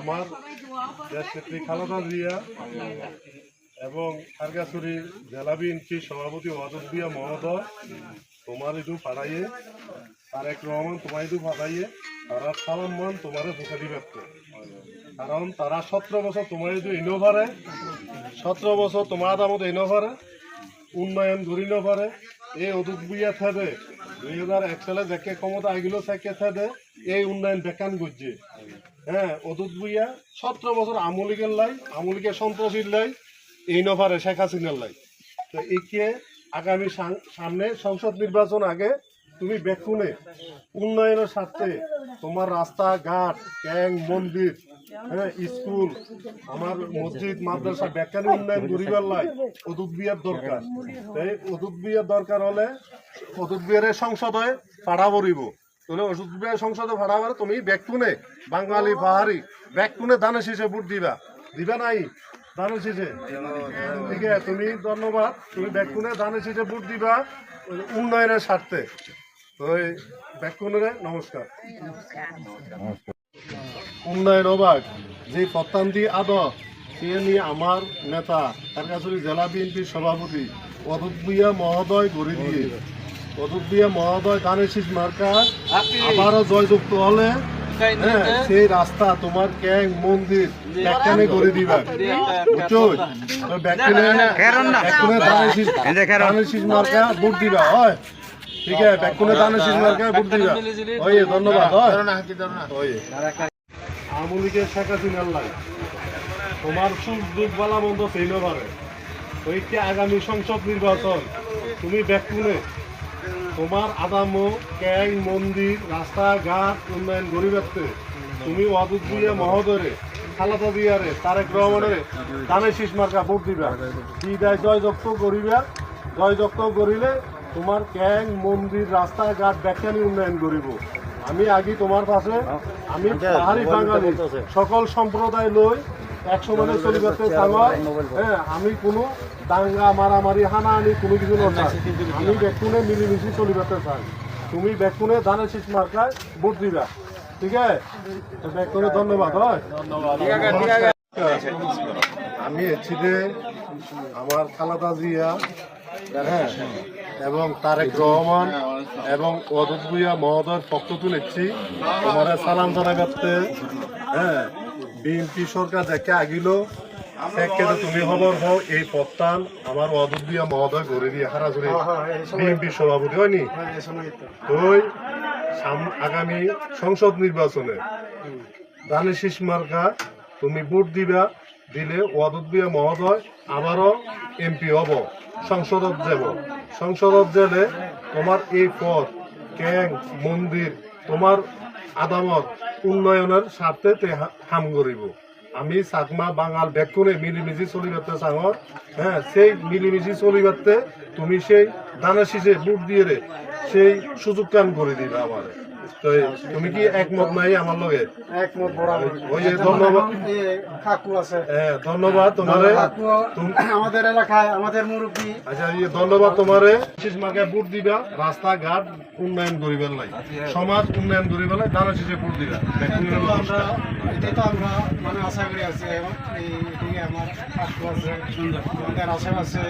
আমার দেশ নেত্রী খালেদা জিয়া এবং খারগাছড়ি জেলা বিএনপি সভাপতি ওয়াদুদ বিয়া মহোদয়, তোমার ইদু পাঠাইয়ে তারেক রহমান তোমার ইদু ফাড়াইয়ে তারা সালাম মান তোমার পৌঁছে দিবে কারণ তারা সতেরো বছর তোমার ইদু ইনোভারে সতেরো বছর তোমার আদামত ইনোভারে উন্নয়ন করি নপারে এই অদূত বুইয়া থাকবে দুই হাজার এক সালে দেখে ক্ষমতা আগিল সাইকে থাকবে এই উন্নয়ন বেকান করছে হ্যাঁ অদূত বুইয়া সতেরো বছর আমলিকের লাই, আমলিকের সন্ত্রাসীর লাই, এই নপারে শেখ হাসিনার লাই। তো একে আগামী সামনে সংসদ নির্বাচন আগে তুমি বেকুনে উন্নয়নের স্বার্থে তোমার রাস্তা, ঘাট, ক্যাং, মন্দির হ্যাঁ স্কুল, আমার মসজিদ, মাদ্রাসা, বেকানি উন্নয়ন গরিবার লাই অদূত বিয়ার দরকার। এই অদূত বিয়ার দরকার হলে অদূত বিয়ারের সংসদ সংসদে পাড়া পড়িব অদূত বিয়ার সংসদে ভাড়া পড়ে তুমি বেকুনে বাঙালি পাহাড়ি বেকুনে দানে শেষে ভোট দিবা। দিবা নাই দানে শেষে। ঠিক আছে, তুমি ধন্যবাদ, তুমি বেকুনে দানে শেষে ভোট দিবা উন্নয়নের স্বার্থে। ওই ব্যাকুণরে নমস্কার। উন্নয়ন অবাক, যে প্রত্যান্তি আদর সে নিয়ে আমার নেতা কারকাছড়ি জেলা বিএনপির সভাপতি অদূত ভূঁইয়া মহোদয় গড়ে দিয়ে। মহোদয় দানেশিস মার্কা আবারও জয়যুক্ত হলে হ্যাঁ, সেই রাস্তা তোমার ক্যাং মন্দির ব্যাখ্যানে করে দিবা বুঝছ? দানেশিস মার্কা ভোট দিবা হয়। ঠিক আছে ব্যাখ্যানে দানেশিস মার্কা ভোট দিবা। ওই ধন্যবাদ হয়। ওই আমলিকে শেখ হাসিনার লাই। তোমার সুখ দুঃখ বালা মন্দ ফেইল পারে ওইকে আগামী সংসদ নির্বাচন? তুমি ব্যাকুনে তোমার আদামো ক্যাং মন্দির রাস্তাঘাট উন্নয়ন গরিবাতে তুমি অদূত দিয়ে মহোদরে খালাদা দিয়ারে তারেক রহমানের দানে শীষ মার্কা ভোট দিবা। কি দেয়? জয় যক্ত করিবা। জয় যক্ত করিলে তোমার ক্যাং মন্দির রাস্তাঘাট ব্যাখ্যানি উন্নয়ন করিব। আমি আগে তোমার পাশে আমি পাহাড়ি বাঙালি। সকল সম্প্রদায় লই একশো মানে চলিবাতে চাঙর হ্যাঁ আমি কোনো দাঙ্গা, মারামারি, হানাহানি কোনো কিছু নয় আমি বেকুনে মিলিমিশি চলিবাতে চাই। তুমি বেকুনে ধানের শীষ মার্কায় ভোট দিবা। ঠিক আছে? ধন্যবাদ আমি এসেছি আমার খালাদা জিয়া হ্যাঁ এবং তারেক রহমান এবং অদূত ভুইয়া মহোদয়ের পক্ষ তুলেছি। তোমার সালাম জানাগাতে হ্যাঁ বিএনপি সরকার দেখে আগিল তুমি খবর হও এই পত্তান আমার ভুইয়া মহোদয় গড়ে দিয়ে হারা হারাজুরি বিএনপি সভাপতি হয়নি? ওই আগামী সংসদ নির্বাচনে। ধানের শীষ মার্কা তুমি ভোট দিবা দিলে ওয়াদুদ বিয়া মহোদয় আবারও এমপি হব সংসদত যাব। সংসদত গেলে তোমার এই পথ ক্যাং মন্দির তোমার আদামত উন্নয়নের স্বার্থে তে হাম করিব। আমি চাকমা বাঙাল বেকুনে মিলিমিশি চলিবাতে চাঙর হ্যাঁ সেই মিলিমিশি চলিবাতে তুমি সেই দানা শীষে বুট দিয়ে সেই সুযোগ কাম করে দিবে আমার তো তুমি কি একমত নাই আমার লগে? একমত ওই যে ধন্যবাদ। কাকু আছে। হ্যাঁ, ধন্যবাদ তোমারে। আমাদের এলাকায় আমাদের মুরব্বী। আচ্ছা এই ধন্যবাদ তোমারে। বিশেষ মাকে ভোট দিবা রাস্তাঘাট উন্নয়ন করিবার লাই। সমাজ উন্নয়ন করিবার লাই দানা শেষে ভোট দিবা। এটাই তো আমরা মানে আশা করি আছি। এই আমার কাকু আছে আমাদের আশেপাশে